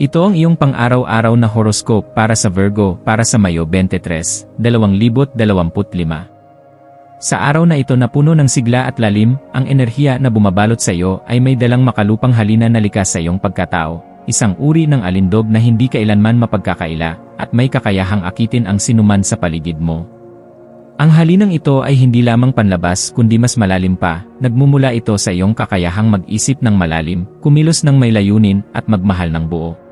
Ito ang iyong pang-araw-araw na horoscope para sa Virgo para sa Mayo 23, 2025. Sa araw na ito na puno ng sigla at lalim, ang enerhiya na bumabalot sa iyo ay may dalang makalupang halina na likas sa iyong pagkatao, isang uri ng alindog na hindi kailanman mapagkakaila, at may kakayahang akitin ang sinuman sa paligid mo. Ang halinang ito ay hindi lamang panlabas kundi mas malalim pa, nagmumula ito sa iyong kakayahang mag-isip ng malalim, kumilos ng may layunin, at magmahal ng buo.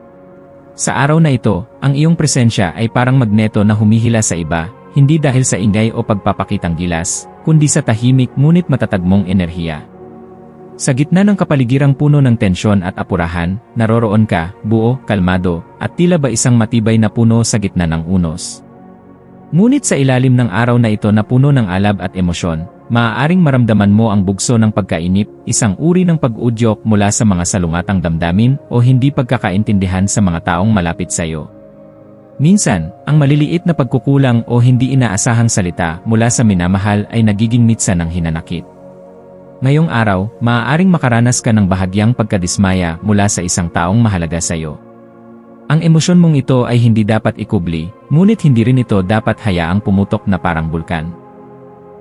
Sa araw na ito, ang iyong presensya ay parang magneto na humihila sa iba, hindi dahil sa ingay o pagpapakitang gilas, kundi sa tahimik ngunit matatag mong enerhiya. Sa gitna ng kapaligirang puno ng tensyon at apurahan, naroroon ka, buo, kalmado, at tila ba isang matibay na puno sa gitna ng unos. Ngunit sa ilalim ng araw na ito na puno ng alab at emosyon, maaaring maramdaman mo ang bugso ng pagkainip, isang uri ng pag-udyok mula sa mga salungatang damdamin o hindi pagkakaintindihan sa mga taong malapit sa iyo. Minsan, ang maliliit na pagkukulang o hindi inaasahang salita mula sa minamahal ay nagiging mitsa ng hinanakit. Ngayong araw, maaaring makaranas ka ng bahagyang pagkadismaya mula sa isang taong mahalaga sa iyo. Ang emosyon mong ito ay hindi dapat ikubli, ngunit hindi rin ito dapat hayaang pumutok na parang bulkan.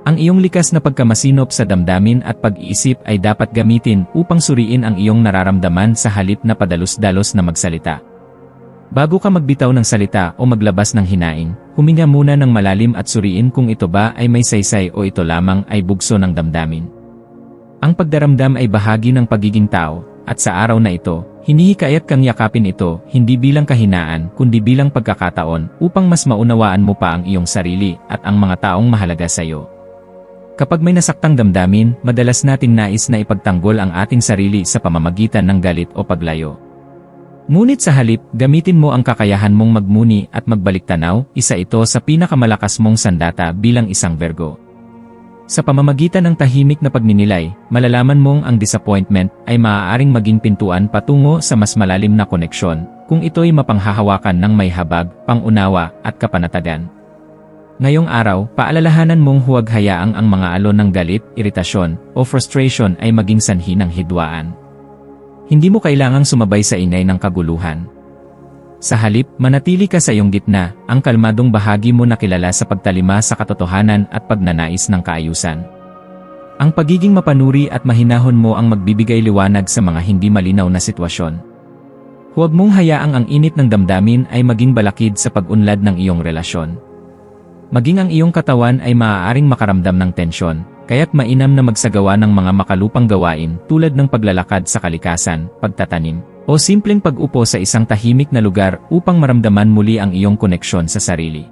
Ang iyong likas na pagkamasinop sa damdamin at pag-iisip ay dapat gamitin upang suriin ang iyong nararamdaman sa halip na padalos-dalos na magsalita. Bago ka magbitaw ng salita o maglabas ng hinaing, huminga muna ng malalim at suriin kung ito ba ay may saysay o ito lamang ay bugso ng damdamin. Ang pagdaramdam ay bahagi ng pagiging tao, at sa araw na ito, hinihikayat kang yakapin ito hindi bilang kahinaan kundi bilang pagkakataon upang mas maunawaan mo pa ang iyong sarili at ang mga taong mahalaga sa iyo. Kapag may nasaktang damdamin, madalas nating nais na ipagtanggol ang ating sarili sa pamamagitan ng galit o paglayo. Ngunit sa halip, gamitin mo ang kakayahan mong magmuni at magbalik tanaw, isa ito sa pinakamalakas mong sandata bilang isang Virgo. Sa pamamagitan ng tahimik na pagninilay, malalaman mong ang disappointment ay maaaring maging pintuan patungo sa mas malalim na koneksyon, kung ito'y mapanghahawakan ng may habag, pangunawa, at kapanatagan. Ngayong araw, paalalahanan mong huwag hayaang ang mga alon ng galit, iritasyon, o frustration ay maging sanhi ng hidwaan. Hindi mo kailangang sumabay sa inay ng kaguluhan. Sa halip, manatili ka sa iyong gitna, ang kalmadong bahagi mo na kilala sa pagtalima sa katotohanan at pagnanais ng kaayusan. Ang pagiging mapanuri at mahinahon mo ang magbibigay liwanag sa mga hindi malinaw na sitwasyon. Huwag mong hayaang ang init ng damdamin ay maging balakid sa pag-unlad ng iyong relasyon. Maging ang iyong katawan ay maaaring makaramdam ng tensyon, kaya't mainam na magsagawa ng mga makalupang gawain tulad ng paglalakad sa kalikasan, pagtatanim, o simpleng pag-upo sa isang tahimik na lugar upang maramdaman muli ang iyong koneksyon sa sarili.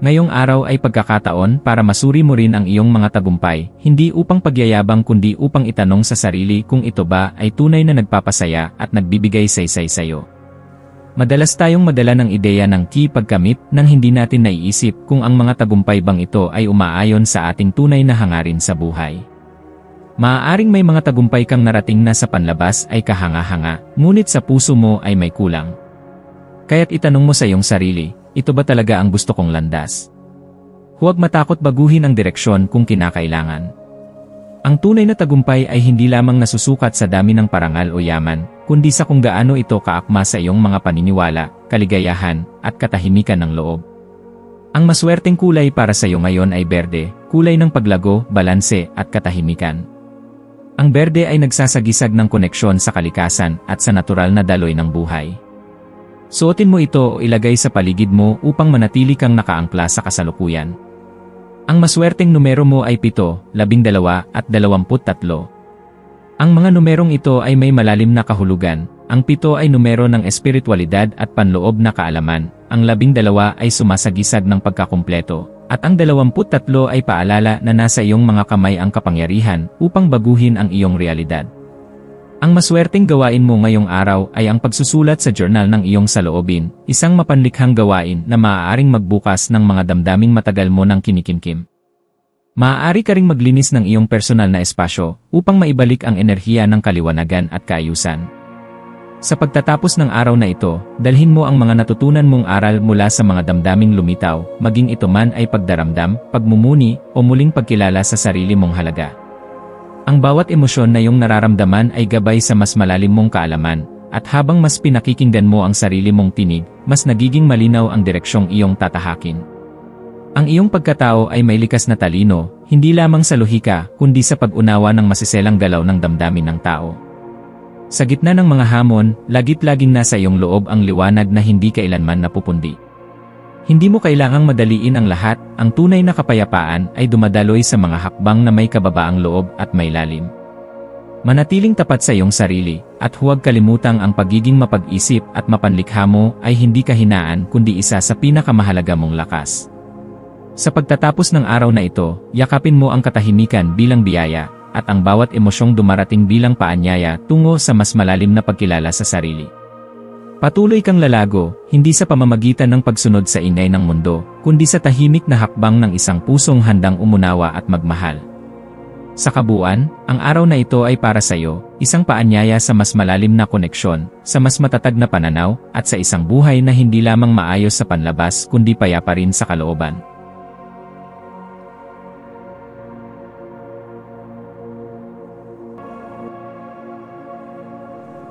Ngayong araw ay pagkakataon para masuri mo rin ang iyong mga tagumpay, hindi upang pagyayabang kundi upang itanong sa sarili kung ito ba ay tunay na nagpapasaya at nagbibigay saysay sa iyo. Madalas tayong madala ng ideya ng key pagkamit nang hindi natin naiisip kung ang mga tagumpay bang ito ay umaayon sa ating tunay na hangarin sa buhay. Maaaring may mga tagumpay kang narating na sa panlabas ay kahanga-hanga, ngunit sa puso mo ay may kulang. Kaya't itanong mo sa iyong sarili, ito ba talaga ang gusto kong landas? Huwag matakot baguhin ang direksyon kung kinakailangan. Ang tunay na tagumpay ay hindi lamang nasusukat sa dami ng parangal o yaman, kundi sa kung gaano ito kaakma sa iyong mga paniniwala, kaligayahan, at katahimikan ng loob. Ang maswerteng kulay para sa iyo ngayon ay berde, kulay ng paglago, balanse, at katahimikan. Ang berde ay nagsasagisag ng koneksyon sa kalikasan at sa natural na daloy ng buhay. Suotin mo ito o ilagay sa paligid mo upang manatili kang nakaangkla sa kasalukuyan. Ang maswerteng numero mo ay 7, 12 at 23. Ang mga numerong ito ay may malalim na kahulugan. Ang pito ay numero ng espiritualidad at panloob na kaalaman. Ang labing dalawa ay sumasagisag ng pagkakumpleto. At ang dalawamput tatlo ay paalala na nasa iyong mga kamay ang kapangyarihan upang baguhin ang iyong realidad. Ang maswerteng gawain mo ngayong araw ay ang pagsusulat sa journal ng iyong saloobin, isang mapanlikhang gawain na maaaring magbukas ng mga damdaming matagal mo ng kinikimkim. Maaari ka ring maglinis ng iyong personal na espasyo upang maibalik ang enerhiya ng kaliwanagan at kaayusan. Sa pagtatapos ng araw na ito, dalhin mo ang mga natutunan mong aral mula sa mga damdaming lumitaw, maging ito man ay pagdaramdam, pagmumuni, o muling pagkilala sa sarili mong halaga. Ang bawat emosyon na iyong nararamdaman ay gabay sa mas malalim mong kaalaman, at habang mas pinakikinggan mo ang sarili mong tinig, mas nagiging malinaw ang direksyong iyong tatahakin. Ang iyong pagkatao ay may likas na talino, hindi lamang sa lohika, kundi sa pag-unawa ng masiselang galaw ng damdamin ng tao. Sa gitna ng mga hamon, lagit-laging nasa iyong loob ang liwanag na hindi kailanman napupundi. Hindi mo kailangang madaliin ang lahat, ang tunay na kapayapaan ay dumadaloy sa mga hakbang na may kababaang loob at may lalim. Manatiling tapat sa iyong sarili, at huwag kalimutang ang pagiging mapag-isip at mapanlikha mo ay hindi kahinaan kundi isa sa pinakamahalaga mong lakas. Sa pagtatapos ng araw na ito, yakapin mo ang katahimikan bilang biyaya, at ang bawat emosyong dumarating bilang paanyaya tungo sa mas malalim na pagkilala sa sarili. Patuloy kang lalago, hindi sa pamamagitan ng pagsunod sa ingay ng mundo, kundi sa tahimik na hakbang ng isang pusong handang umunawa at magmahal. Sa kabuuan, ang araw na ito ay para sa iyo, isang paanyaya sa mas malalim na koneksyon, sa mas matatag na pananaw, at sa isang buhay na hindi lamang maayos sa panlabas kundi payapa rin sa kalooban.